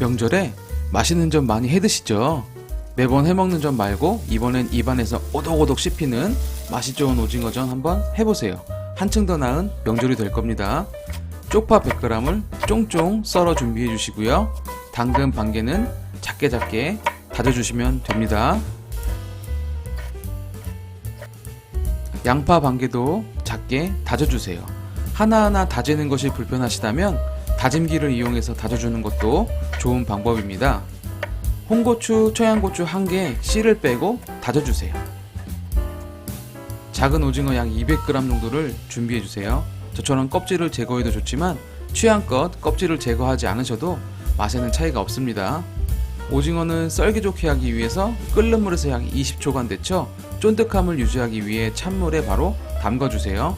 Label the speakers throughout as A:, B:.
A: 명절에 맛있는 점 많이 해 드시죠? 매번 해 먹는 점 말고 이번엔 입안에서 오독오독 씹히는 맛이 좋은 오징어전 한번 해보세요. 한층 더 나은 명절이 될 겁니다. 쪽파 100g을 쫑쫑 썰어 준비해 주시고요. 당근 반 개는 작게 작게 다져 주시면 됩니다. 양파 반 개도 작게 다져 주세요. 하나하나 다지는 것이 불편하시다면 다짐기를 이용해서 다져주는 것도 좋은 방법입니다. 홍고추, 청양고추 한 개 씨를 빼고 다져주세요. 작은 오징어 약 200g 정도를 준비해주세요. 저처럼 껍질을 제거해도 좋지만 취향껏 껍질을 제거하지 않으셔도 맛에는 차이가 없습니다. 오징어는 썰기 좋게 하기 위해서 끓는 물에서 약 20초간 데쳐 쫀득함을 유지하기 위해 찬물에 바로 담가주세요.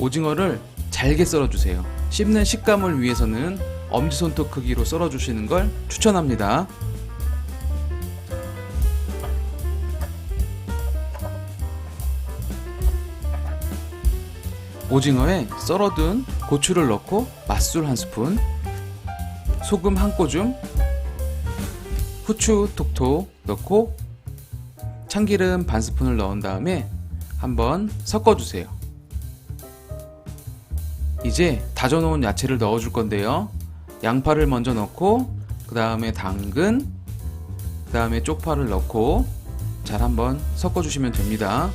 A: 오징어를 잘게 썰어주세요. 씹는 식감을 위해서는 엄지손톱 크기로 썰어 주시는 걸 추천합니다. 오징어에 썰어둔 고추를 넣고 맛술 한 스푼, 소금 한 꼬줌, 후추 톡톡 넣고 참기름 반 스푼을 넣은 다음에 한번 섞어주세요. 이제 다져놓은 야채를 넣어줄 건데요. 양파를 먼저 넣고 그 다음에 당근, 그 다음에 쪽파를 넣고 잘 한번 섞어주시면 됩니다.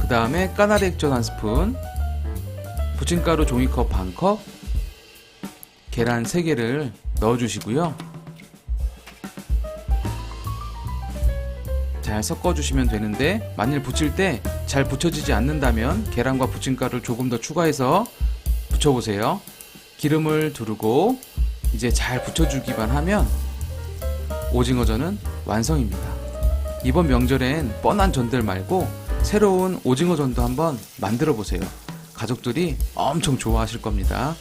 A: 그 다음에 까나리 액젓 한 스푼, 부침가루 종이컵 반 컵, 계란 3개를 넣어주시고요. 잘 섞어주시면 되는데 만일 부칠 때잘 붙여지지 않는다면 계란과 부침가루를 조금 더 추가해서 붙여보세요. 기름을 두르고 이제 잘 붙여주기만 하면 오징어전은 완성입니다. 이번 명절엔 뻔한 전들 말고 새로운 오징어전도 한번 만들어 보세요. 가족들이 엄청 좋아하실 겁니다.